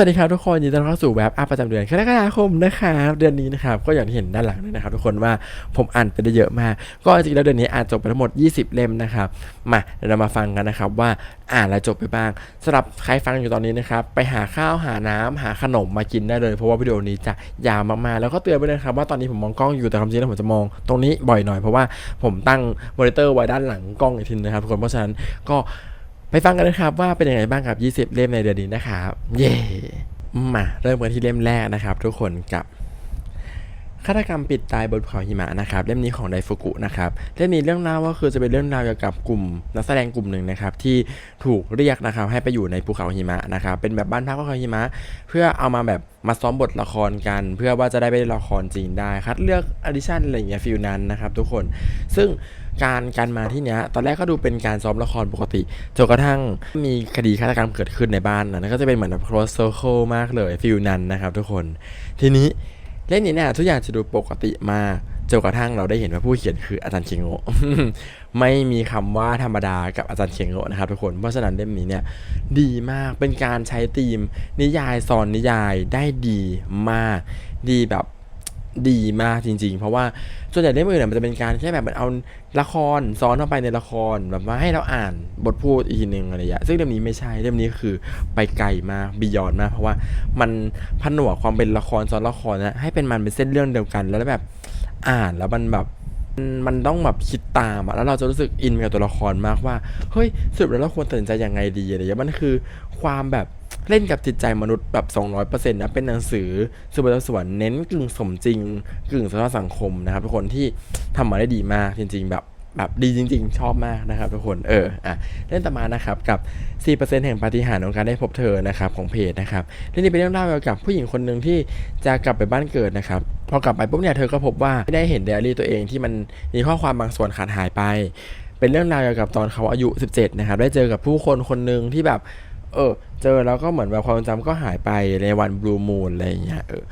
วัสดีครับทุกคนยินดีต้อนรับเข้าสู่เว็บอัพประจำเดือนกรกฎาคมนะครับเดือนนี้นะครับก็อย่างที่เห็นด้านหลังเลยนะครับ ทุกคนว่าผมอ่านไปได้เยอะมาก ก็จริงแล้วเดือนนี้อ่านจบไปทั้งหมด 20 เล่มนะครับมาเรามาฟังกันนะครับว่าอ่านแล้วจบไปบ้างสำหรับใครฟังอยู่ตอนนี้นะครับไปหาข้าวหาน้ำหาขนมมากินได้เลย เพราะว่าวิดีโอนี้จะยาวมากๆแล้วก็เตือนไปเลยนะครับว่าตอนนี้ผมมองกล้องอยู่แต่ความจริงแล้วผมจะมองตรงนี้บ่อยหน่อยเพราะว่าผมตั้งมอนิเตอร์ไว้ด้านหลังกล้องอีกทีนะครับทุกคนเพราะฉะนั้นก็ ไปฟังกันนะครับว่าเป็นยังไงบ้างกับ 20 เล่มในเดือนนี้นะครับ เย่มาเริ่มกันที่เล่มแรกนะครับ ทุกคนกับฆาตกรรมปิดตายบนภูเขาหิมะนะครับเล่มนี้ของไดฟุกุนะครับเล่มนี้เรื่องราวก็คือจะเป็นเรื่องราวเกี่ยวกับกลุ่มนักแสดงกลุ่มหนึ่งนะครับที่ถูกเรียกนะครับให้ไปอยู่ในภูเขาหิมะนะครับเป็นแบบบ้านพักภูเขาหิมะ เพื่อเอามาแบบมาซ้อมบทละครกัน เพื่อว่าจะได้ไปเล่นละครจริงได้คัดเลือกอดิชั่นอะไรอย่างเงี้ยฟิลนั้นนะครับทุกคนซึ่ง การการมาที่เนี้ยตอนแรกก็ดูเป็นการซ้อมละครปกติจนกระทั่งมีคดีฆาตกรรมเกิดขึ้นในบ้านนะนั่นก็จะเป็นเหมือนแบบ close circle มากเลยฟิลนั้นนะครับทุกคนทีนี้เล่นนี้เนี่ยทุกอย่างจะดูปกติมากจนกระทั่งเราได้เห็นว่าผู้เขียนคืออาจารย์เคงโงไม่มีคำว่าธรรมดากับอาจารย์เคงโงนะครับทุกคนเพราะฉะนั้นเล่มนี้เนี่ยดีมากเป็นการใช้ธีม นิยายสอนนิยายได้ดีมาก ดีแบบ ดีมากจริง ๆ เพราะว่าส่วนใหญ่เล่มอื่นนะมันจะเป็นการแค่แบบมันเอาละครซ้อนเข้าไปในละครแบบว่าให้เราอ่านบทพูดอีกทีหนึ่งอะไรอย่างเงี้ยซึ่งเล่มนี้ไม่ใช่เล่มนี้คือไปไกลมากบียอนมาก เพราะว่ามันผนวกความเป็นละครซ้อนละครนะให้เป็นมันเป็นเส้นเรื่องเดียวกัน แล้วแบบอ่านแล้วมันแบบมันต้องแบบคิดตามอะแล้วเราจะรู้สึกอินกับตัวละครมากว่า เฮ้ยสรุดแล้วเราควรตัดสินใจยังไงดีอะไรอย่างเงี้ยมันคือความแบบ เล่นกับจิตใจมนุษย์แบบ 200%นะเป็นหนังสือสืบสวนเน้นกึ่งสมจริง กึ่งสะท้อนสังคมนะครับทุกคนที่ทำมาได้ดีมากจริง ๆ แบบแบบดีจริง ๆ ชอบมากนะครับทุกคนเอออะเล่นต่อมานะครับกับ 4%แห่งปาฏิหาริย์ของการได้พบเธอนะครับของเพจนะครับเรื่องนี้เป็นเรื่องเล่าเกี่ยวกับผู้หญิงคนหนึ่งที่จะกลับไปบ้านเกิดนะครับพอกลับไปปุ๊บเนี่ยเธอก็พบว่าไม่ได้เห็นไดอารี่ตัวเองที่มันมีข้อความบางส่วนขาดหายไป เป็นเรื่องราวเกี่ยวกับตอนเขาอายุ 17 นะครับได้เจอกับผู้คนคนหนึ่งที่แบบ เออ เจอแล้วก็เหมือนแบบความจำก็หายไปในวันบลูมูนอะไรอย่างเงี้ยเออ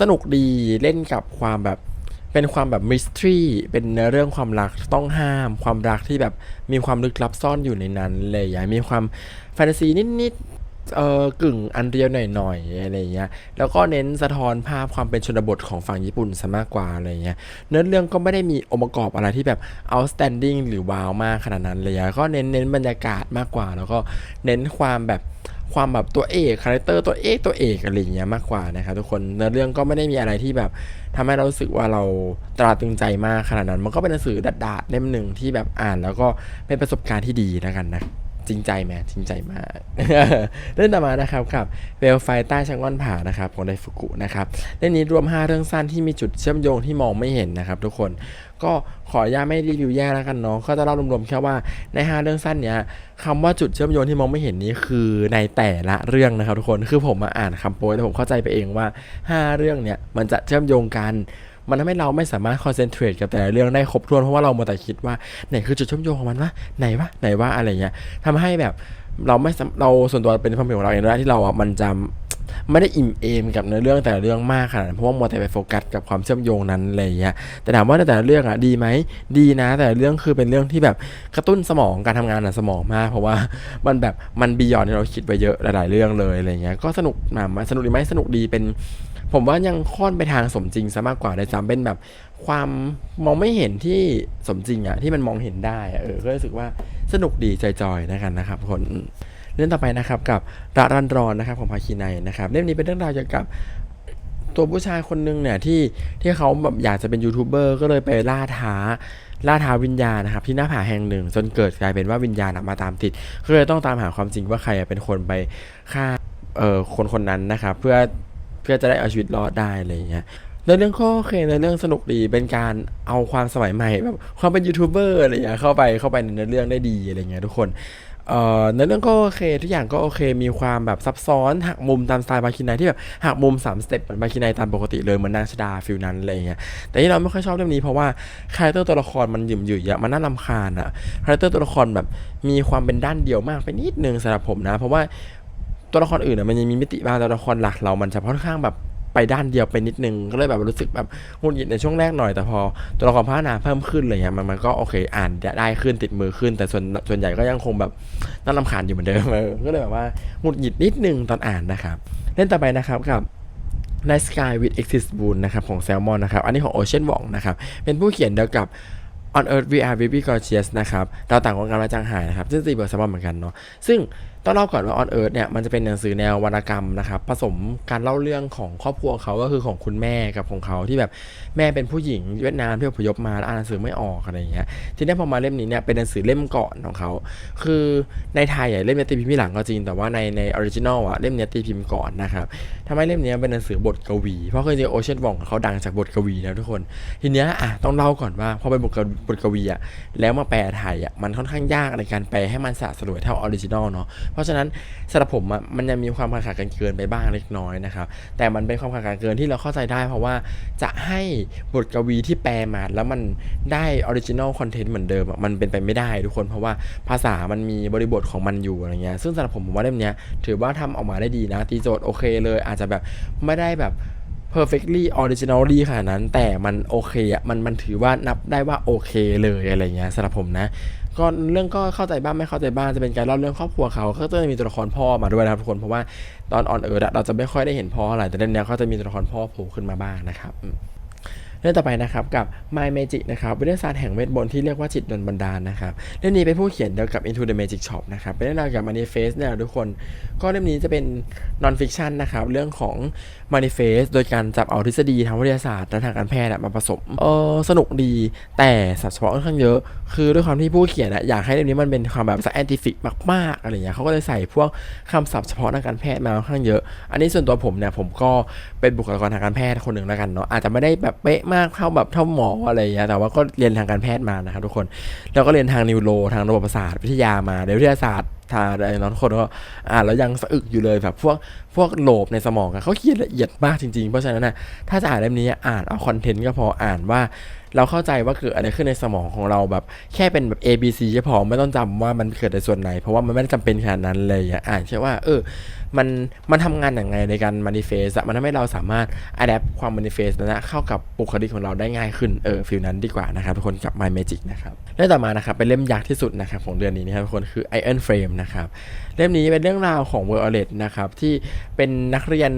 สนุกดีเล่นกับความแบบเป็นความแบบมิสทรีเป็นเรื่องความรักต้องห้าม ความรักที่แบบมีความลึกลับซ่อนอยู่ในนั้นเลยอย่างมีความแฟนตาซีนิด เออกึ่งอันเรียลหน่อยๆอะไรอย่างเงี้ย แล้วก็เน้นสะท้อนภาพความเป็นชนบทของฝั่งญี่ปุ่นซะมากกว่าอะไรเงี้ย เนื้อเรื่องก็ไม่ได้มีองค์ประกอบอะไรที่แบบ outstanding หรือว้าวมากขนาดนั้นเลยอะก็เน้นเน้นบรรยากาศมากกว่า แล้วก็เน้นความแบบความแบบตัวเอกคาแรคเตอร์ตัวเอกตัวเอกอะไรเงี้ยมากกว่านะครับทุกคนเนื้อเรื่องก็ไม่ได้มีอะไรที่แบบทำให้เรารู้สึกว่าเราตราตรึงใจมากขนาดนั้น มันก็เป็นหนังสือดาดๆเล่มหนึ่งที่แบบอ่าน แล้วก็เป็นประสบการณ์ที่ดีแล้วกันนะ จริงใจแม่จริงใจมากเรื่องต่อมานะครับกับเวลไฟใต้ชังง่อนผานะครับของไดฟุกุนะครับเรื่องนี้รวม 5 เรื่องสั้นที่มีจุดเชื่อมโยงที่มองไม่เห็นนะครับ ทุกคนก็ขออนุญาตไม่รีวิวแย่แล้วกันเนาะก็จะเล่ารวมๆแค่ว่าใน 5 เรื่องสั้นเนี้ยคำว่าจุดเชื่อมโยงที่มองไม่เห็นนี้คือในแต่ละเรื่องนะครับ ทุกคนคือผมมาอ่านคำโปรยแต่ผมเข้าใจไปเองว่า 5 เรื่องเนี้ยมันจะเชื่อมโยงกัน มันทำให้เราไม่สามารถคอนเซนเทรตกับแต่ละเรื่องได้ครบถ้วนเพราะว่าเรามาแต่คิดว่าไหนคือจุดเชื่อมโยงของมันวะไหนวะไหนวะอะไรเงี้ยทำให้แบบเราไม่สาเราส่วนตัวเป็นความเห็นของเราเองนะที่เราอะมันจะไม่ได้อิ่มเอมกับเนื้อเรื่องแต่ละเรื่องมากขนาดนั้นเพราะว่ามัวแต่ไปโฟกัสกับความเชื่อมโยงนั้นอะไรเงี้ยแต่ถามว่าแต่ละเรื่องอะดีไหมดีนะ แต่ละเรื่องคือเป็นเรื่องที่แบบกระตุ้นสมองการทำงานของสมองมาก เพราะว่ามันแบบมันบียอนที่เราคิดไปเยอะหลาย ๆ เรื่องเลยอะไรเงี้ยก็สนุกมาสนุกดีไหมสนุกดีเป็น ผมว่ายังค่อนไปทางสมจริงซะมากกว่าในจำเป็นแบบความมองไม่เห็นที่สมจริงอะที่มันมองเห็นได้อะเออก็รู้สึกว่าสนุกดีจอยๆนะครับนะครับคนเรื่องต่อไปนะครับกับระรันรอนนะครับของภาคีในนะครับเล่มนี้เป็นเรื่องราวเกี่ยวกับตัวผู้ชายคนหนึงเนี่ยที่ที่เขาแบบอยากจะเป็นยูทูบเบอร์ก็เลยไปล่าท้าล่าท้าวิญญาณนะครับที่หน้าผาแห่งหนึ่ง จนเกิดกลายเป็นว่าวิญญาณมาตามติดก็เลยต้องตามหาความจริงว่าใครเป็นคนไปฆ่าเอ่อคนคนนั้นนะครับเพื่อ เพื่อจะได้เอาชีวิตรอดได้อะไรอย่างเงี้ยในเรื่องก็โอเคในเรื่องสนุกดีเป็นการเอาความสมัยใหม่แบบความเป็นยูทูบเบอร์อะไรอย่างเงี้ยเข้าไปเข้าไปในเรื่องได้ดีอะไรเงี้ยทุกคนเอ่อในเรื่องก็โอเคทุกอย่างก็โอเคมีความแบบซับซ้อนหักมุมตามสไตล์บาคินายที่แบบหักมุม3สเต็ปเหมือนบาคินายตามปกติเลยเหมือนนางชดาฟิลนั้นอะไรเงี้ยแต่ที่เราไม่ค่อยชอบเรื่องนี้เพราะว่าคาแรคเตอร์ตัวละครมันหยิ่มหยุ่ยอะมันน่ารำคาญอะคาแรคเตอร์ตัวละครแบบมีความเป็นด้านเดียวมากไปนิดนึงสำหรับผมนะ เพราะว่า ตัวละครอื่นอะมันยังมีมิติบ้างแต่ตัวละครหลักเรามันจะค่อนข้างแบบไปด้านเดียวไปนิดนึงก็เลยแบบรู้สึกแบบหงุดหงิดในช่วงแรกหน่อยแต่พอตัวละครพัฒนาเพิ่มขึ้นอะไรเงี้ยมันมันก็โอเคอ่านได้ขึ้นติดมือขึ้น แต่ส่วนส่วนใหญ่ก็ยังคงแบบน่ารำคาญอยู่เหมือนเดิมก็เลยแบบว่าหงุดหงิดนิดนึงตอนอ่านนะครับเล่มต่อไปนะครับกับ Night Sky with Exit Boon นะครับของ Salmon นะครับ อันนี้ของ Ocean Wong นะครับ เป็นผู้เขียนเดียวกับ On Earth We Are Baby Gorgeous นะครับดาวต่างวงการมาจางหายนะครับ ซึ่งตีเบิร์แซมอนเหมือนกันเนาะ ซึ่งต้องเล่าก่อนว่า On Earth เนี่ยมันจะเป็นหนังสือแนววรรณกรรมนะครับผสมการเล่าเรื่องของครอบครัวเขาก็คือของคุณแม่กับของเขาที่แบบแม่เป็นผู้หญิงเวียดนามที่อพยพมาแล้วอ่านหนังสือไม่ออกอะไรอย่างเงี้ยทีนี้พอมาเล่มนี้เนี่ยเป็นหนังสือเล่มก่อนของเขา คือในไทยอะเล่มนี้ตีพิมพ์ที่หลังก็จริง แต่ว่าในในออริจินอลอะเล่มนี้ตีพิมพ์ก่อนนะครับทำให้เล่มนี้เป็นหนังสือบทกวี เพราะเคยจริงโอเชียนวองเขาดังจากบทกวีนะทุกคนทีเนี้ยอะต้องเล่าก่อนว่าพอเป็นบทกวีบทกวีอะแล้วมาแปลไทยอะมันค่อนข้างยากในการแปลให้มันสะสลวยเท่าออริจินอลเนาะเพราะฉะนั้นสำหรับผมอะมันยังมีความขาดขากันเกินไปบ้างเล็กน้อยนะครับ แต่มันเป็นความขาดกันเกินที่เราเข้าใจได้ เพราะว่าจะให้บทกวีที่แปลมาแล้วมันได้ออริจินอลคอนเทนต์เหมือนเดิมอะมันเป็นไปไม่ได้ทุกคนเพราะว่าภาษามันมีบริบทของมันอยู่อะไรเงี้ยซึ่งสำหรับผมผมว่าเล่มเนี้ยถือว่าทำออกมาได้ดีนะตีโจทย์โอเคเลย อาจจะแบบไม่ได้แบบ perfectly originally ขนาดนั้น แต่มันโอเคอะมันมันถือว่านับได้ว่าโอเคเลยอะไรเงี้ยสำหรับผมนะ ก็เรื่องก็เข้าใจบ้างไม่เข้าใจบ้างจะเป็นการเล่าเรื่องครอบครัวเขาก็จะมีตัวละครพ่อมาด้วยนะครับทุกคนเพราะว่าตอนออนเออร์เราจะไม่ค่อยได้เห็นพ่ออะไรแต่เรื่องเนี้ยเขาจะมีตัวละครพ่อโผล่ขึ้นมาบ้างนะครับ เรื่องต่อไปนะครับกับ My Magic นะครับวิทยาศาสตร์แห่งเวทมนต์ที่เรียกว่าจิตดลบันดาลนะครับเรื่องนี้เป็นผู้เขียนเดียวกับ Into the Magic Shop นะครับเป็นเรื่องราวเกี่ยวกับ Manifest เนี่ยทุกคน ก็เล่มนี้จะเป็น non fiction นะครับเรื่องของ Manifest โดยการจับเอาทฤษฎีทางวิทยาศาสตร์และทางการแพทย์มาผสมเออสนุกดีแต่สับเฉพาะค่อนข้างเยอะ คือด้วยความที่ผู้เขียนอะอยากให้เล่มนี้มันเป็นความแบบ scientific มากๆอะไรอย่างเงี้ยเขาก็เลยใส่พวกคำศัพท์เฉพาะทางการแพทย์มาค่อนข้างเยอะ อันนี้ส่วนตัวผมเนี่ยผมก็เป็นบุคลากรทางการแพทย์คนหนึ่งแล้วกันเนาะอาจจะไม่ได้แบบเป๊ะมากเท่าแบบเท่าหมออะไรอย่างเงี้ยแต่ว่าก็เรียนทางการแพทย์มานะครับทุกคน แล้วก็เรียนทางนิวโรทางระบบประสาทวิทยามาในวิทยาศาสตร์ทางอะไรเนาะทุกคนก็อ่านแล้วยังสะอึกอยู่เลยแบบพวกพวกโหลบในสมองอะเขาเขียนละเอียดมากจริงๆ เพราะฉะนั้นนะถ้าจะอ่านเล่มนี้อ่านเอาคอนเทนต์ก็พออ่านว่า เราเข้าใจว่าเกิดอะไรขึ้นในสมองของเราแบบแค่เป็นแบบ A B C ก็พอไม่ต้องจำว่ามันเกิดในส่วนไหน เพราะว่ามันไม่ได้จำเป็นขนาดนั้นเลยอะอ่านแค่ว่าเออมันมันทำงานอย่างไงในการ manifest มันทำให้เราสามารถ adapt ความ manifest นั้นนะเข้ากับบุคลิกของเราได้ง่ายขึ้นเออฟิลนั้นดีกว่านะครับทุกคนกับ My Magic นะครับเรื่องต่อมานะครับเป็นเล่มยักษ์ที่สุดนะครับของเดือนนี้นะครับทุกคนคือ Iron Frame นะครับเล่มนี้เป็นเรื่องราวของเวอร์เลตนะครับที่เป็นนักเรียน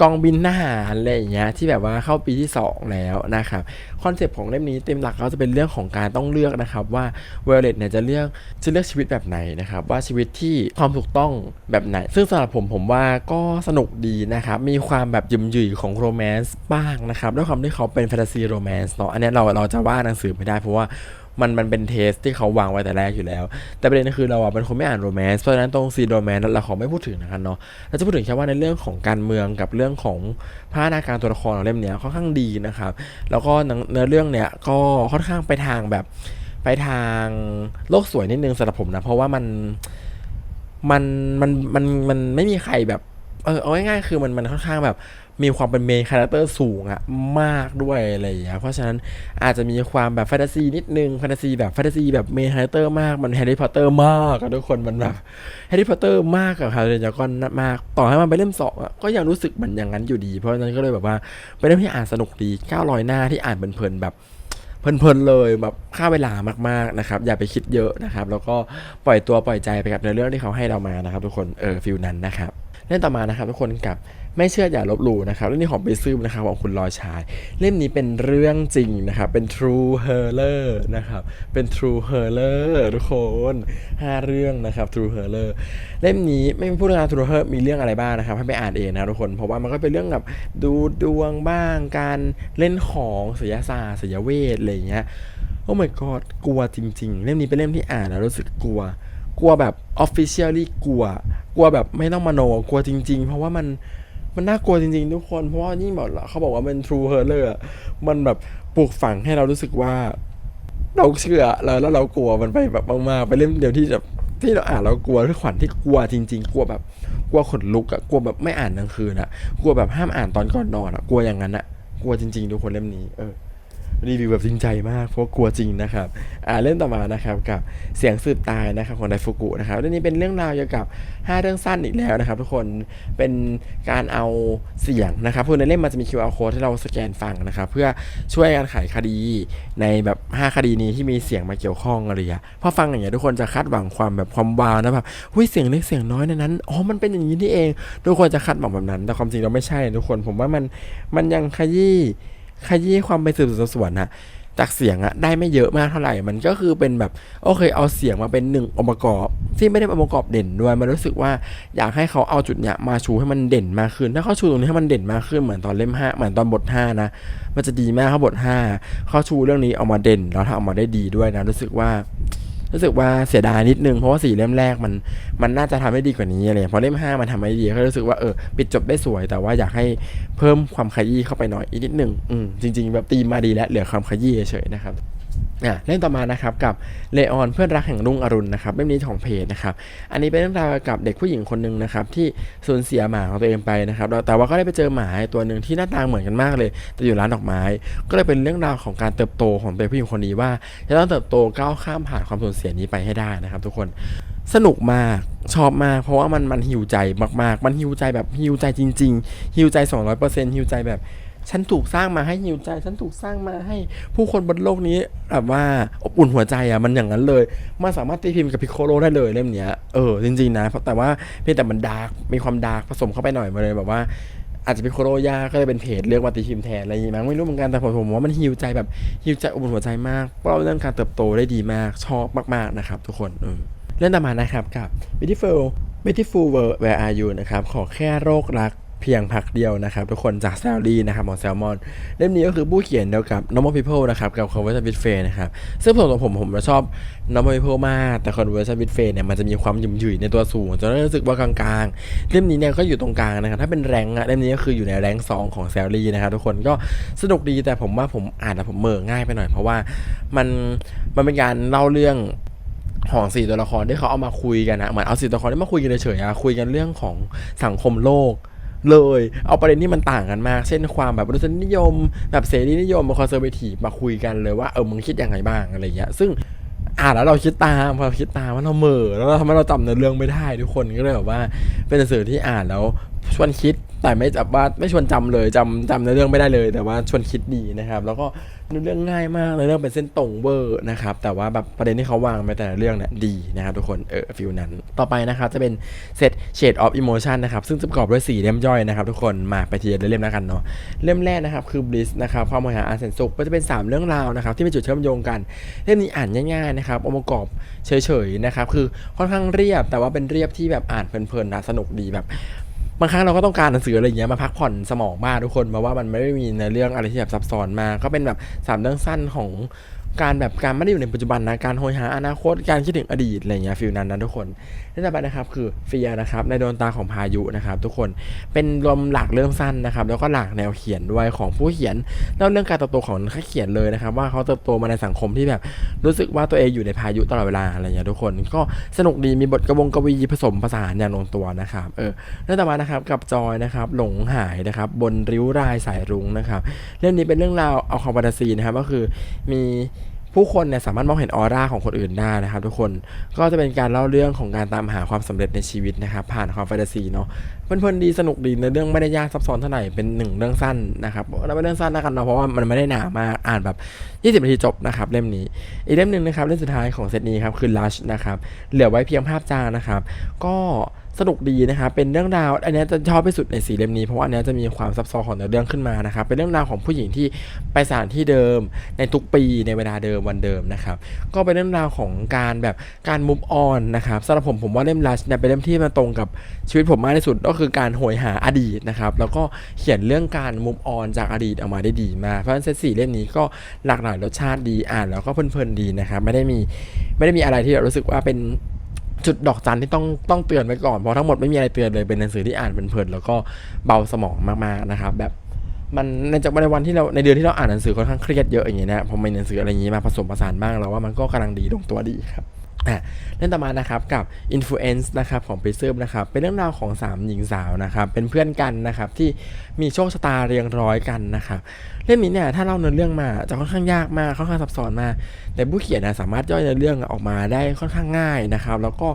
กองบินทหารอะไรอย่างเงี้ยที่แบบว่าเข้าปีที่ 2 แล้วนะครับคอนเซปต์ของเล่มนี้เต็มหลักเขาจะเป็นเรื่องของการต้องเลือกนะครับว่าเวลเลตเนี่ยจะเลือกจะเลือกชีวิตแบบไหนนะครับว่าชีวิตที่ความถูกต้องแบบไหน ซึ่งสำหรับผมผมว่าก็สนุกดีนะครับมีความแบบยืมหยุ่ยของโรแมนต์บ้างนะครับด้วยความที่เขาเป็นแฟนตาซีโรแมนต์เนาะอันนี้เราเราจะว่าหนังสือไม่ได้เพราะว่า มันมันเป็นเทสที่เขาวางไว้แต่แรกอยู่แล้ว แต่ประเด็นคือเราอะเป็นคนไม่อ่านโรแมนต์เพราะฉะนั้นตรงซีโรแมนต์เราขอไม่พูดถึงนะครับเนาะเราจะพูดถึงแค่ว่าในเรื่องของการเมืองกับเรื่องของพัฒนาการตัวละครของเล่มเนี้ยค่อนข้างดีนะครับ แล้วก็หนังเนื้อเรื่องเนี้ยก็ค่อนข้างไปทางแบบไปทางโลกสวยนิดนึงสำหรับผมนะเพราะว่ามันมันมันมันมันไม่มีใครแบบเออเอาง่ายๆคือมันมันค่อนข้างแบบ มีความเป็นเมนคาแรคเตอร์สูงอะมากด้วยอะไรอย่างเงี้ยเพราะฉะนั้นอาจจะมีความแบบแฟนตาซีนิดนึงแฟนตาซีแบบแฟนตาซีแบบเมนคาแรคเตอร์มากมันแฮร์รี่พอตเตอร์มากอะทุกคนมันแบบแฮร์รี่พอตเตอร์มากกับฮาร์รี่ก็มาก ต่อให้มันไปเล่มสองอะก็ยังรู้สึกเหมือนอย่างนั้นอยู่ดี เพราะฉะนั้นก็เลยแบบว่าเป็นเล่มที่อ่านสนุกดี900หน้าที่อ่านเพลินๆแบบเพลินๆเลยแบบค่าเวลามากๆนะครับ อย่าไปคิดเยอะนะครับ แล้วก็ปล่อยตัวปล่อยใจไปกับในเรื่องที่เขาให้เรามานะครับ ทุกคนเออฟิลนั้นนะครับ เรื่องต่อมานะครับทุกคนกับไม่เชื่ออย่าลบหลู่นะครับเรื่องนี้ของไปซึมนะครับของคุณลอยชาย เล่มนี้เป็นเรื่องจริงนะครับเป็น true horror นะครับเป็น true horror ทุกคนห้าเรื่องนะครับ true horror เล่มนี้ไม่พูดเรื่อง true horror มีเรื่องอะไรบ้างนะครับให้ไปอ่านเองนะทุกคนเพราะว่ามันก็เป็นเรื่องแบบดูดวงบ้างการเล่นของศิลศาสตร์ศิลเวทอะไรอย่างเงี้ยโอ้ my god กลัวจริง ๆ เล่มนี้เป็นเล่มที่อ่านแล้วรู้สึกกลัว กลัวแบบ officially กลัว กลัวแบบไม่ต้องมโนกลัวจริง ๆ เพราะว่ามันมันน่ากลัวจริง ๆ ทุกคน เพราะว่ายิ่งบอกเขาบอกว่าเป็น true horror อะมันแบบปลูกฝังให้เรารู้สึกว่า เราเชื่อแล้วแล้วเรากลัวมันไปแบบมากๆไปเล่มเดียวที่แบบที่เราอ่านเรากลัวด้วยขวัญที่กลัวจริง ๆ กลัวแบบกลัวขนลุกอะกลัวแบบไม่อ่านกลางคืนอะกลัวแบบห้ามอ่านตอนก่อนนอนอะกลัวอย่างนั้นอะกลัวจริง ๆ ทุกคนเล่มนี้เออ รีวิวแบบจริงใจมากเพราะกลัวจริงนะครับอ่าเรื่องต่อมานะครับกับเสียงสืบตายนะครับของไดฟุกุนะครับเรื่องนี้เป็นเรื่องราวเกี่ยวกับ 5 เรื่องสั้นอีกแล้วนะครับ ทุกคนเป็นการเอาเสียงนะครับคือในเล่มมันจะมี QR code ที่เราสแกนฟังนะครับเพื่อช่วยการไขคดีในแบบ 5 คดีนี้ที่มีเสียงมาเกี่ยวข้องอะไรอย่างเงี้ยพอฟังอย่างเงี้ยทุกคนจะคาดหวังความแบบความวาวนะแบบหุ้ยเสียงเล็กเสียงน้อยในนั้นอ๋อมันเป็นอย่างนี้นี่เอง ทุกคนจะคาดหวังแบบนั้น แต่ความจริงเราไม่ใช่ทุกคนผมว่ามันมันยังขยี้ ขยี้ความเป็นสืบสวนนะจากเสียงอะได้ไม่เยอะมากเท่าไหร่ มันก็คือเป็นแบบโอเคเอาเสียงมาเป็นหนึ่งองค์ประกอบ ที่ไม่ได้เป็นองค์ประกอบเด่นด้วย มันรู้สึกว่าอยากให้เขาเอาจุดเนี้ยมาชูให้มันเด่นมากขึ้น ถ้าเขาชูตรงนี้ให้มันเด่นมากขึ้นเหมือนตอนเล่มห้าเหมือนตอนบทห้านะ มันจะดีมากเขาบทห้าเขาชูเรื่องนี้เอามาเด่นแล้วถ้าเอามาได้ดีด้วยนะรู้สึกว่า รู้สึกว่าเสียดายนิดนึงเพราะว่าสี่เล่มแรกมันมันน่าจะทำได้ดีกว่านี้อะไรอย่างเงี้ยพอเล่มห้ามันทำได้ดีก็รู้สึกว่าเออปิดจบได้สวย แต่ว่าอยากให้เพิ่มความขยี้เข้าไปหน่อยอีกนิดนึงอืมจริง ๆ แบบตีมมาดีแล้วเหลือความขยี้เฉยๆนะครับ อะเรื่องต่อมานะครับกับเลออนเพื่อนรักแห่งรุ่งอรุณนะครับเล่มนี้ของเพจนะครับอันนี้เป็นเรื่องราวกับเด็กผู้หญิงคนหนึ่งนะครับที่สูญเสียหมาของตัวเองไปนะครับแต่ว่าก็ได้ไปเจอหมาตัวหนึ่งที่หน้าตาเหมือนกันมากเลย แต่อยู่ร้านดอกไม้ ก็เลยเป็นเรื่องราวของการเติบโตของเด็กผู้หญิงคนนี้ว่าจะต้องเติบโตก้าวข้ามผ่านความสูญเสียนี้ไปให้ได้นะครับ ทุกคนสนุกมากชอบมากเพราะว่ามันมันฮิวใจมากๆ มันฮิวใจแบบฮิวใจจริงๆฮิวใจ 200%ฮิวใจแบบ ฉันถูกสร้างมาให้ฮิวใจ ฉันถูกสร้างมาให้ผู้คนบนโลกนี้แบบว่าอบอุ่นหัวใจอะมันอย่างนั้นเลยมันสามารถตีพิมพ์กับพิโคโลได้เลยเล่มเนี้ยเออจริงๆนะเพราะแต่ว่าเพียงแต่มันดาร์กมีความดาร์กผสมเข้าไปหน่อยมาเลยแบบว่าอาจจะเป็นโคโรยาก็เลยเป็นเพจเลือกว่าตีพิมพ์แทนอะไรอย่างงี้มั้งไม่รู้เหมือนกันแต่ผมผมว่ามันฮิวใจแบบฮิวใจอบอุ่นหัวใจมากเพราะเรื่องการเติบโตได้ดีมากชอบมากๆนะครับทุกคนเออเรื่องต่อมานะครับกับ beautiful beautiful world where are you นะครับขอแค่โรครัก เพียงพักเดียวนะครับ ทุกคนจากแซลลี่นะครับของแซลมอนเล่มนี้ก็คือผู้เขียนเดียวกับ normal people นะครับกับ conversation with f a y นะครับซึ่งส่วนตัวผมผมจะชอบ normal people มากแต่ conversation with f a y เนี่ยมันจะมีความหยุ่มหยุ่ยในตัวสูงจนรู้สึกว่ากลางๆ เล่มนี้เนี่ยก็อยู่ตรงกลางนะครับถ้าเป็นแรงอะเล่มนี้ก็คืออยู่ในแรงสองของแซลลี่นะครับทุกคนก็สนุกดีแต่ผมว่าผมอ่านแล้วผมเม่อง่ายไปหน่อย เพราะว่ามันมันเป็นการเล่าเรื่องของสี่ตัวละครที่เขาเอามาคุยกันนะเหมือนเอาสี่ตัวละครที่มาคุยกันเฉยๆคุยกันเรื่องของสังคมโลก เลย เอาประเด็นที่มันต่างกันมาก เช่นความแบบรสนิยม แบบเสรีนิยมมาคอนเซอร์เวทีฟมาคุยกันเลยว่าเออมึงคิดยังไงบ้างอะไรเงี้ยซึ่งอ่านแล้วเราคิดตามพอเราคิดตามว่าเราเหม่อแล้วเราทำให้เราจำเนื้อเรื่องไม่ได้ทุกคนก็เลยแบบว่าเป็นหนังสือที่อ่านแล้ว ชวนคิดแต่ไม่แบบว่าไม่ชวนจำเลยจำจำเนื้อเรื่องไม่ได้เลย แต่ว่าชวนคิดดีนะครับ แล้วก็เนื้อเรื่องง่ายมากเลยเรื่องเป็นเส้นตรงเวอร์นะครับ แต่ว่าแบบประเด็นที่เขาวางไปแต่ละเรื่องเนี่ยดีนะครับทุกคนเออฟิลนั้น ต่อไปนะครับจะเป็นเซต Shade of Emotion นะครับ ซึ่งประกอบด้วย4เล่มย่อยนะครับ ทุกคนมาไปทีละเล่มแล้วกันเนาะเล่มแรกนะครับคือ Bliss นะครับความมหาอาแสนสุขก็จะเป็น 3 เรื่องราวนะครับที่มีจุดเชื่อมโยงกัน เล่มนี้อ่านง่ายๆนะครับองค์ประกอบเฉยๆนะครับคือค่อนข้างเรียบแต่ว่าเป็นเรียบที่แบบอ่านเพลินๆนะสนุกดีแบบ บางครั้งเราก็ต้องการหนังสืออะไรอย่างเงี้ยมาพักผ่อนสมองบ้างทุกคนเพราะว่ามันไม่ได้มีในเรื่องอะไรที่แบบซับซ้อนมากก็เป็นแบบสามเรื่องสั้นของการแบบการไม่ได้อยู่ในปัจจุบันนะการโหยหาอนาคตการคิดถึงอดีตอะไรอย่างเงี้ยฟิลนั้นนะทุกคน และต่อไปนะครับคือเฟียนะครับในดวงตาของพายุนะครับ ทุกคนเป็นรวมหลักเรื่องสั้นนะครับ แล้วก็หลักแนวเขียนด้วยของผู้เขียนเล่าเรื่องการเติบโตของนักเขียนเลยนะครับ ว่าเขาเติบโตมาในสังคมที่แบบรู้สึกว่าตัวเองอยู่ในพายุตลอดเวลาอะไรอย่างเงี้ยทุกคน ก็สนุกดีมีบทกระวงกวีผสมผสานอย่างลงตัวนะครับเออเรื่องต่อมานะครับกับจอยนะครับหลงหายนะครับบนริ้วรายสายรุ้งนะครับ เรื่องนี้เป็นเรื่องราวเอาคอมฟานตาซีนะครับก็คือมี ผู้คนเนี่ยสามารถมองเห็นออร่าของคนอื่นได้นะครับ ทุกคนก็จะเป็นการเล่าเรื่องของการตามหาความสำเร็จในชีวิตนะครับ ผ่านความแฟนตาซีเนาะเพลินๆดีสนุกดีในเรื่องไม่ได้ยากซับซ้อนเท่าไหร่เป็นหนึ่งเรื่องสั้นนะครับแล้วเป็นเรื่องสั้นนะครับเนาะเพราะว่ามันไม่ได้หนามากอ่านแบบ 20นาทีจบนะครับเล่มนี้ อีกเล่มหนึ่งนะครับเล่มสุดท้ายของเซตนี้ครับคือ Lush นะครับเหลือไว้เพียงภาพจานะครับ ก็ สนุกดีนะครับเป็นเรื่องราว อันนี้จะชอบที่สุดในสีเล่มนี้เพราะว่าอันนี้จะมีความซับซ้อนของเนื้อเรื่องขึ้นมานะครับเป็นเรื่องราวของผู้หญิงที่ไปสถานที่เดิม ในทุกปีในเวลาเดิมวันเดิมนะครับก็เป็นเรื่องราวของการแบบการมุฟออนนะครับสำหรับผมผมว่าเล่ม Lush เนี่ยเป็นเล่มที่มันตรงกับชีวิตผมมากที่สุดก็คือการโหยหาอดีตนะครับแล้วก็เขียนเรื่องการมุฟออนจากอดีตออกมาได้ดีมากเพราะฉะนั้นเซตสี่เล่มนี้ก็หลากหลายรสชาติดีอ่านแล้วก็เพลินๆดีนะครับไม่ได้มีไม่ได้มีอะไรที่เรารู้สึกว่าเป็น จุดดอกจันที่ต้องต้องเตือนไว้ก่อนเพราะทั้งหมดไม่มีอะไรเตือนเลยเป็นหนังสือที่อ่านเพลินๆแล้วก็เบาสมองมากๆนะครับ แบบมันในจากในวันที่เราในเดือนที่เราอ่านหนังสือค่อนข้างเครียดเยอะอย่างเงี้ยนะพอมีหนังสืออะไรอย่างงี้มาผสมผสานบ้างเราว่ามันก็กำลังดีลงตัวดีครับ อะเรื่องต่อมานะครับกับ Influence นะครับของ Prism นะครับเป็นเรื่องราวของ 3 หญิงสาวนะครับเป็นเพื่อนกันนะครับที่มีโชคชะตาเรียงร้อยกันนะครับเล่มนี้เนี่ยถ้าเล่าเนื้อเรื่องมาจะค่อนข้างยากมากค่อนข้างซับซ้อนมากแต่ผู้เขียนนะสามารถย่อยเนื้อเรื่องออกมาได้ค่อนข้างง่ายนะครับแล้วก็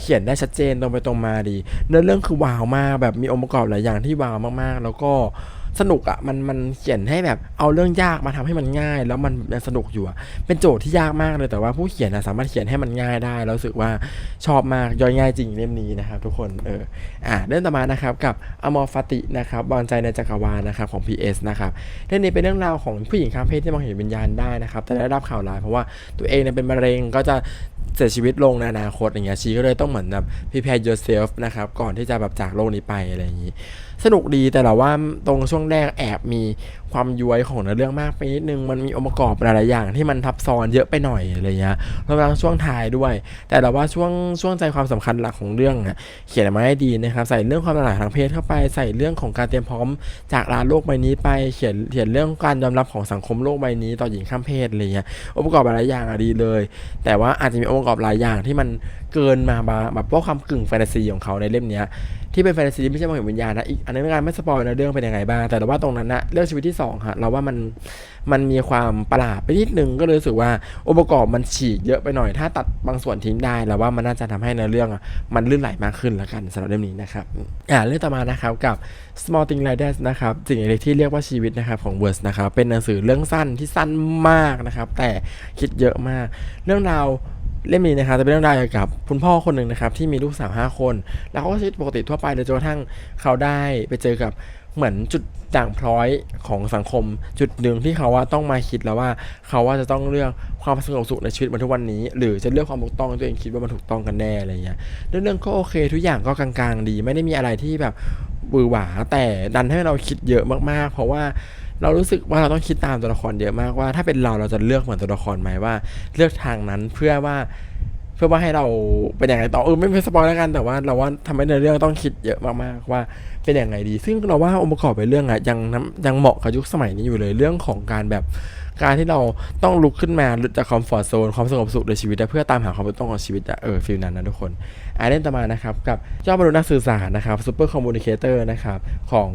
เขียนได้ชัดเจนตรงไปตรงมาดี เนื้อเรื่องคือว้าวมากแบบมีองค์ประกอบหลายอย่างที่ว้าวมากๆ แล้วก็ สนุกอะ่ะมันมันเขียนให้แบบเอาเรื่องยากมาทำให้มันง่าย แล้วมันสนุกอยู่อะเป็นโจทย์ที่ยากมากเลยแต่ว่าผู้เขียนนะสามารถเขียนให้มันง่ายได้แล้วรู้สึกว่าชอบมากย่อยง่ายจริงเล่มนี้นะครับ ทุกคนเอออะเรื่องต่อมานะครับกับอมอฟตินะครับวางใจในจักรวาลนะครับของ PS นะครับเรื่องนี้เป็นเรื่องราวของผู้หญิงข้ามเพศที่มองเห็นวิญญาณได้นะครับแต่ได้รับข่าวร้ายเพราะว่าตัวเองเนี่ยเป็นมะเร็งก็จะเสียชีวิตลงในอนาคตอย่างเงี้ยชีก็เลยต้องเหมือนแบบ prepare yourself นะครับก่อนที่จะแบบจากโลกนี้ไปอะไรอย่างงี้ สนุกดีแต่เราว่าตรงช่วงแรกแอบมีความย้วยของเนื้อเรื่องมากไปนิดนึงมันมีองค์ประกอบหลายๆอย่างที่มันทับซ้อนเยอะไปหน่อยอะไรเงี้ยรวมทั้งช่วงท้ายด้วย แต่เราว่าช่วงช่วงใจความสำคัญหลักของเรื่องอะเขียนมาให้ดีนะครับใส่เรื่องความหลากหลายทางเพศเข้าไปใส่เรื่องของการเตรียมพร้อมจากลาโลกใบนี้ไปเขียนเขียนเรื่องการยอมรับของสังคมโลกใบนี้ต่อหญิงข้ามเพศอะไรเงี้ยองค์ประกอบหลายอย่างอะดีเลย แต่ว่าอาจจะมีองค์ประกอบหลายอย่างที่มัน เกินมาบาแบบพวกความกึ่งแฟนตาซีของเขาในเล่มนี้ที่เป็นแฟนตาซีไม่ใช่มองเห็นวิญญาณนะอีกอันนี้เป็นการไม่สปอยนะเรื่องเป็นยังไงบ้างแต่เราว่าตรงนั้นนะเรื่องชีวิตที่สองฮะเราว่ามันมันมีความประหลาดไปนิดนึงก็เลยรู้สึกว่าองค์ประกอบมันฉีกเยอะไปหน่อย ถ้าตัดบางส่วนทิ้งได้เราว่ามันน่าจะทำให้ในเรื่องมันลื่นไหลมากขึ้นละกันสำหรับเล่มนี้นะครับอ่าเรื่องต่อมานะครับกับ small thing like that นะครับสิ่งเล็กที่เรียกว่าชีวิตนะครับของ w o r d s นะครับเป็นหนังสือเรื่องสั้นที่สั้นมากนะครับแต่คิดเยอะมาก เรื่องราว เล่มนี้นะครับจะเป็นเรื่องราวเกี่ยวกับคุณพ่อคนหนึ่งนะครับที่มีลูกสาวห้าคน แล้วเขาก็ชีวิตปกติทั่วไปเลยจนกระทั่งเขาได้ไปเจอกับเหมือนจุดด่างพร้อยของสังคม จุดหนึ่งที่เขาว่าต้องมาคิดแล้วว่าเขาว่าจะต้องเลือกความสงบสุขในชีวิตมันทุกวันนี้ หรือจะเลือกความถูกต้องตัวเองคิดว่ามันถูกต้องกันแน่อะไรเงี้ยเรื่องเรื่องก็โอเค ทุกอย่างก็กลางๆ ดี ไม่ได้มีอะไรที่แบบบือหวาแต่ดันให้เราคิดเยอะมากๆ เพราะว่า เรารู้สึกว่าเราต้องคิดตามตัวละครเยอะมากว่า ถ้าเป็นเราเราจะเลือกเหมือนตัวละครไหมว่า เลือกทางนั้นเพื่อว่าเพื่อว่าให้เราเป็นอย่างไรต่อเออไม่เป็นสปอยแล้วกันแต่ว่าเราว่าทำให้ในเรื่องต้องคิดเยอะมากๆว่าเป็นอย่างไรดี ซึ่งเราว่าองค์ประกอบในเรื่องอะยังน้ำยังเหมาะกับยุคสมัยนี้อยู่เลยเรื่องของการแบบ การที่เราต้องลุกขึ้นมาหลุดจากคอมฟอร์ทโซนความสงบสุขในชีวิตเพื่อตามหาความต้องของชีวิตเออฟิลนั้นนะทุกคนอาเล่นต่อมานะครับกับยอดมนุษย์นักสื่อสารนะครับซูเปอร์คอมมูนิเคเตอร์นะครับของ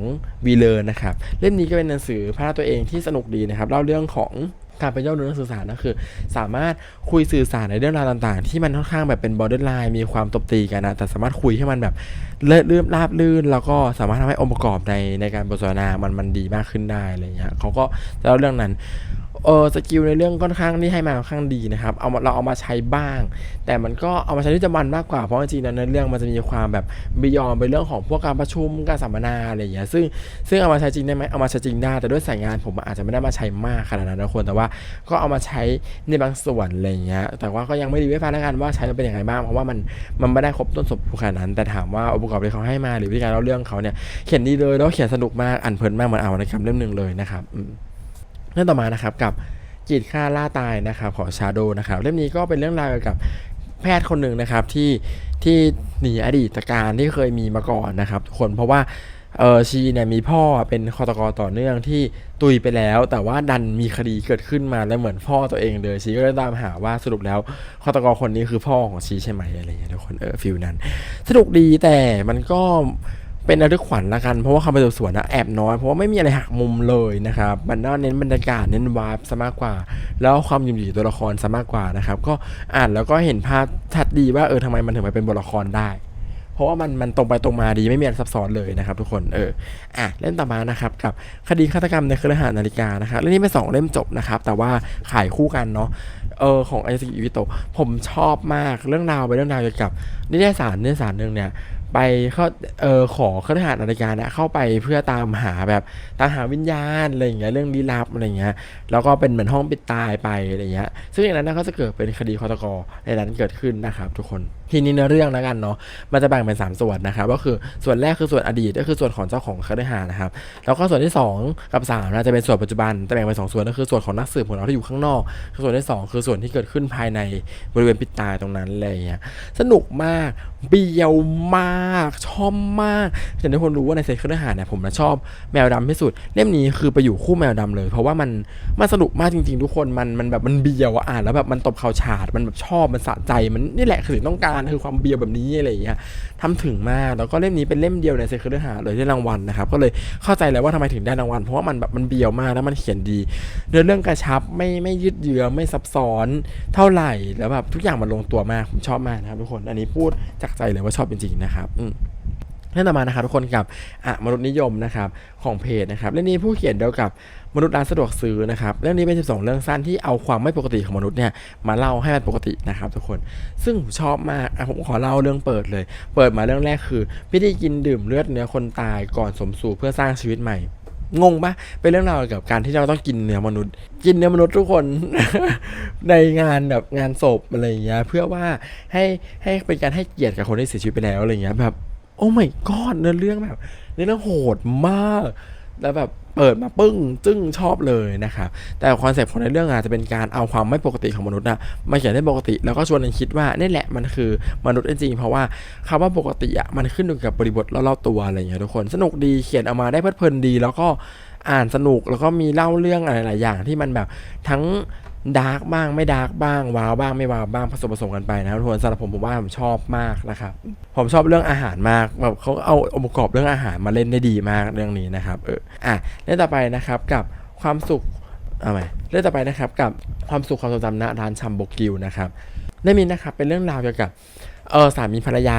วีเลอร์นะครับเล่มนี้ก็เป็นหนังสือพาตัวเองที่สนุกดีนะครับเล่าเรื่องของการเป็นเจ้าหน้าที่สื่อสารก็คือ สามารถคุยสื่อสารในเรื่องราวต่างๆ ที่มันค่อนข้างแบบเป็นบอร์เดอร์ไลน์มีความตบตีกันนะ แต่สามารถคุยให้มันแบบเลื่อนลื่นราบลื่น แล้วก็สามารถทำให้องค์ประกอบในในการบทสนทนามันมันดีมากขึ้นได้อะไรเงี้ยเขาก็จะเล่าเรื่องนั้น เออสกิลในเรื่องค่อนข้างที่ให้มาค่อนข้างดีนะครับเอามาเราเอามาใช้บ้าง แต่มันก็เอามาใช้ที่จำวันมากกว่าเพราะจริงๆแล้วในเรื่องมันจะมีความแบบบิยอนไปเรื่องของพวกการประชุมการสัมมนาอะไรอย่างเงี้ยซึ่งซึ่งเอามาใช้จริงได้ไหมเอามาใช้จริงได้ แต่ด้วยสายงานผมอาจจะไม่ได้มาใช้มากขนาดนั้นนะคนแต่ว่าก็เอามาใช้ในบางส่วนอะไรอย่างเงี้ยแต่ว่าก็ยังไม่ดีไม่ฟังแล้วกันว่าใช้แล้วเป็นยังไงบ้างเพราะว่ามันมันไม่ได้ครบต้นสมบูรณ์ขนาดนั้น แต่ถามว่าองค์ประกอบที่เขาให้มาหรือวิธีการเล่าเรื่องเขาเนี่ยเขียนดีเลยแล้วเขียนสนุกมากอ่านเพลินมากเหมือนอ่านวรรณกรรมเล่มหนึ่งเลยนะครับอืม เรื่องต่อมานะครับกับกีดฆ่าล่าตายนะครับของชาโดนะครับเล่มนี้ก็เป็นเรื่องราวเกี่ยวกับแพทย์คนหนึ่งนะครับที่ที่หนีอดีตการที่เคยมีมาก่อนนะครับทุกคนเพราะว่าเออชีเนี่ยมีพ่อเป็นคอตกรต่อเนื่องที่ตุยไปแล้ว แต่ว่าดันมีคดีเกิดขึ้นมาแล้วเหมือนพ่อตัวเองเลยชีก็เลยตามหาว่าสรุปแล้วคอตกรคนนี้คือพ่อของชีใช่ไหมอะไรอย่างเงี้ยทุกคนเออฟิลนั้นสนุกดีแต่มันก็ เป็นระลึกขวัญละกัน เพราะว่าคำไปสืบสวนนะแอบน้อย เพราะว่าไม่มีอะไรหักมุมเลยนะครับมันน่าเน้นบรรยากาศเน้นวาร์ปซะมากกว่า แล้วความยุ่มหยีตัวละครซะมากกว่านะครับก็อ่านแล้วก็เห็นภาพชัดดีว่าเออทำไมมันถึงมาเป็นบทละครได้ เพราะว่ามันมันตรงไปตรงมาดีไม่มีอะไรซับซ้อนเลยนะครับ ทุกคนเอออะเล่นต่อมานะครับกับคดีฆาตกรรมในเครือข่ายนาฬิกานะครับเรื่องนี้เป็นสองเล่มจบนะครับแต่ว่าขายคู่กันเนาะเออของไอซิอิวิโตผมชอบมากเรื่องราวเป็นเรื่องราวเกี่ยวกับนิตยสารนิตยสารหนึ่งเนี่ย ไปเขาเออขอเครือข่ารนาฬิกาเนี่ยเข้าไปเพื่อตามหาแบบตามหาวิญญาณอะไรอย่างเงี้ยเรื่องลี้ลับอะไรอย่างเงี้ยแล้วก็เป็นเหมือนห้องปิดตายไปอะไรอย่างเงี้ยซึ่งอย่างนั้นนะก็จะเกิดเป็นคดีคอตกในนั้นเกิดขึ้นนะครับทุกคนทีนี้เนื้อเรื่องแล้วกันเนาะ มันจะแบ่งเป็น 3 ส่วนนะครับก็คือส่วนแรกคือส่วนอดีตก็คือส่วนของเจ้าของเครือข่านะครับ แล้วก็ส่วนที่ 2 กับ3นะจะเป็นส่วนปัจจุบันจะแบ่งเป็นสองส่วนก็คือส่วนของนักสืบของเราที่อยู่ข้างนอก ส่วนที่ 2 คือส่วนที่เกิดขึ้นภายในบริเวณปิดตายตรงนั้นอะไรเงี้ย สนุกมาก เบียวมาก ชอบมากอย่างที่คนรู้ว่าในเซตเครือหาสน์เนี่ยผมนะชอบแมวดำที่สุด เล่มนี้คือไปอยู่คู่แมวดำเลย เพราะว่ามันมันสนุกมากจริง ๆ ทุกคน มันมันแบบมันเบียวอะอ่านแล้วแบบมันตบเข่าฉาด มันแบบชอบ มันสะใจ มันนี่แหละคือต้องการคือความเบียวแบบนี้อะไรอย่างเงี้ยทำถึงมากแล้วก็เล่มนี้เป็นเล่มเดียวในเซตเครือหาเลยที่รางวัลนะครับก็เลยเข้าใจแล้วว่าทำไมถึงได้รางวัลเพราะว่ามันแบบมันเบียวมากแล้วมันเขียนดีเนื้อเรื่องกระชับไม่ไม่ยืดเยื้อไม่ซับซ้อนเท่าไหร่แล้วแบบทุกอย่างมันลงตัวมากผมชอบมากนะครับทุกคนอันนี้พูดจากใจเลยว่าชอบจริงๆนะครับอืมเรื่องต่อมานะครับทุกคนกับอะมนุษย์นิยมนะครับของเพจนะครับเรื่องนี้ผู้เขียนเดียวกับ มนุษย์ร้านสะดวกซื้อนะครับเรื่องนี้เป็น 12 เรื่องสั้นที่เอาความไม่ปกติของมนุษย์เนี่ยมาเล่าให้มันปกตินะครับทุกคน ซึ่งชอบมากผมขอเล่าเรื่องเปิดเลย เปิดมาเรื่องแรกคือพิธีกินดื่มเลือดเนื้อคนตายก่อนสมสู่เพื่อสร้างชีวิตใหม่งงปะเป็นเรื่องราวเกี่ยวกับการที่เราต้องกินเนื้อมนุษย์ กินเนื้อมนุษย์ทุกคนในงานแบบงานศพอะไรอย่างเงี้ยเพื่อว่าให้ให้เป็นการให้เกียรติกับคนที่เสียชีวิตไปแล้วอะไรอย่างเงี้ยแบบ โอ้ my god เนื้อเรื่องแบบเนื้อเรื่องโหดมาก แล้วแบบ เปิดมาปึ้งจึ้งชอบเลยนะครับแต่คอนเซปต์ของในเรื่องอาจจะเป็นการเอาความไม่ปกติของมนุษย์นะมาเขียนได้ปกติ แล้วก็ชวนกันคิดว่านี่แหละมันคือมนุษย์จริงเพราะว่าคำว่าปกติอะมันขึ้นอยู่กับบริบทรอบๆตัวอะไรอย่างเงี้ยทุกคนสนุกดีเขียนออกมาได้เพลิดเพลินดี แล้วก็อ่านสนุกแล้วก็มีเล่าเรื่องอะไรหลายอย่างที่มันแบบทั้ง ดาร์กบ้างไม่ดาร์กบ้างว้าวบ้างไม่ว้าวบ้างผสมผสมกันไปนะครับทุกคนสำหรับผมผมว่าผมชอบมากนะครับผมชอบเรื่องอาหารมากแบบเขาเอาองค์ประกอบเรื่องอาหารมาเล่นได้ดีมากเรื่องนี้นะครับเอออะเรื่องต่อไปนะครับกับความสุขเอาใหม่เรื่องต่อไปนะครับกับความสุขความทรงจำณร้านชัมโบกิวนะครับได้มีนะครับเป็นเรื่องราวเกี่ยวกับ เออสามีภรรยา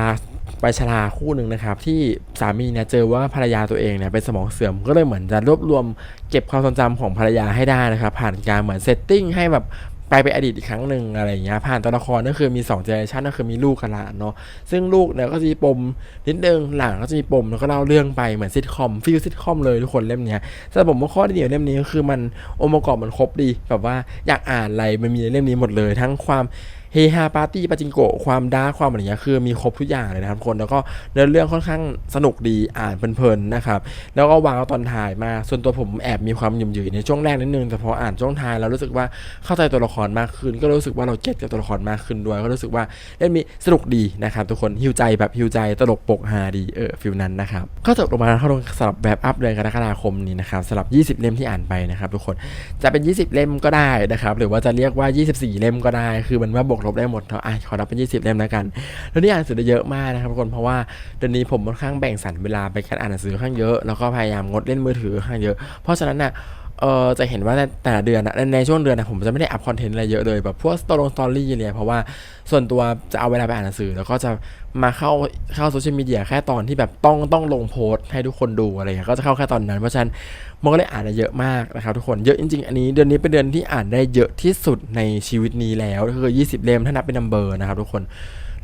ไปชราคู่หนึ่งนะครับ ที่สามีเนี่ยเจอว่าภรรยาตัวเองเนี่ยเป็นสมองเสื่อมก็เลยเหมือนจะรวบรวมเก็บความทรงจำของภรรยาให้ได้นะครับ ผ่านการเหมือนเซตติ้งให้แบบไปไปอดีตอีกครั้งหนึ่งอะไรอย่างเงี้ยผ่านตัวละครก็คือมี2เจเนอเรชันก็คือมีลูกกับหลานเนาะซึ่งลูกเนี่ยก็จะมีปมนิดนึงหลานก็จะมีปมแล้วก็เล่าเรื่องไปเหมือนซิทคอมฟิลซิทคอมเลยทุกคนเล่มเนี้ยสำหรับผมว่าข้อดีของเล่มนี้ก็คือมันองค์ประกอบมันครบดีแบบว่าอยากอ่านอะไรมันมีในเล่มนี้หมดเลย ทั้งความ เฮฮาปาร์ตี้ปาจิงโกะความดาร์ความอะไรเงี้ยคือมีครบทุกอย่างเลยนะครับทุกคนแล้วก็เนื้อเรื่องค่อนข้างสนุกดีอ่านเพลินๆนะครับแล้วก็วางตอนถ่ายมาส่วนตัวผมแอบมีความหยุ่มหยุ่ยในช่วงแรกนิดนึงแต่พออ่านช่วงท้ายแล้วรู้สึกว่าเข้าใจตัวละครมากขึ้น ก็รู้สึกว่าเราเก็ตกับตัวละครมากขึ้นด้วยก็รู้สึกว่าเล่มนี้สนุกดีนะครับทุกคนฮิวใจแบบฮิวใจตลกปกฮาดีเออฟิลนั้นนะครับก็จบลงมาเข้าลงสำหรับแบบอัพเดือนกรกฎาคมนี้นะครับสำหรับ 20 เล่มที่อ่านไปนะครับทุกคนจะเป็น 20 เล่มก็ได้นะครับหรือว่าจะเรียกว่า 24 เล่มก็ได้ คือมันว่าบวกลบได้หมดเนาะอะขอรับเป็น 20 เล่มแล้วกัน แล้วนี่อ่านหนังสือได้เยอะมากนะครับทุกคนเพราะว่าเดือนนี้ผมค่อนข้างแบ่งสรรเวลาไปการอ่านหนังสือค่อนข้างเยอะแล้วก็พยายามงดเล่นมือถือค่อนข้างเยอะ เพราะฉะนั้นน่ะ เออจะเห็นว่าแต่ละเดือนนะในช่วงเดือนนะผมจะไม่ได้อัพคอนเทนต์อะไรเยอะเลยแบบพวกสตอรี่สตอรี่เนี่ยเพราะว่าส่วนตัวจะเอาเวลาไปอ่านหนังสือ แล้วก็จะมาเข้าเข้าโซเชียลมีเดียแค่ตอนที่แบบต้องต้องลงโพสต์ให้ทุกคนดูอะไรเงี้ยก็จะเข้าแค่ตอนนั้น เพราะฉะนั้นมันก็เลยอ่านได้เยอะมากนะครับทุกคนเยอะจริง ๆ อันนี้เดือนนี้เป็นเดือนที่อ่านได้เยอะที่สุดในชีวิตนี้แล้วก็คือ 20 เล่มถ้านับเป็นนัมเบอร์นะครับทุกคน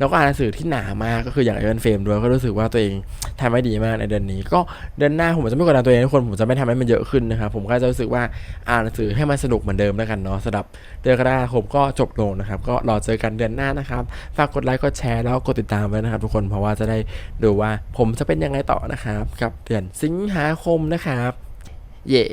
แล้วก็อ่านหนังสือที่หนามากก็คืออย่างไอเวนเฟมด้วยก็รู้สึกว่าตัวเองทำได้ดีมากในเดือนนี้ ก็เดือนหน้าผมจะไม่กดดันตัวเองทุกคนผมจะไม่ทำให้มันเยอะขึ้นนะครับผมก็จะรู้สึกว่าอ่านหนังสือให้มันสนุกเหมือนเดิมแล้วกันเนาะสำหรับเดือนกรกฎาคมก็จบลงนะครับ ก็รอเจอกันเดือนหน้านะครับฝากกดไลค์กดแชร์แล้วกดติดตามไว้นะครับ ทุกคนเพราะว่าจะได้ดูว่าผมจะเป็นยังไงต่อนะครับกับเดือนสิงหาคมนะครับ เย้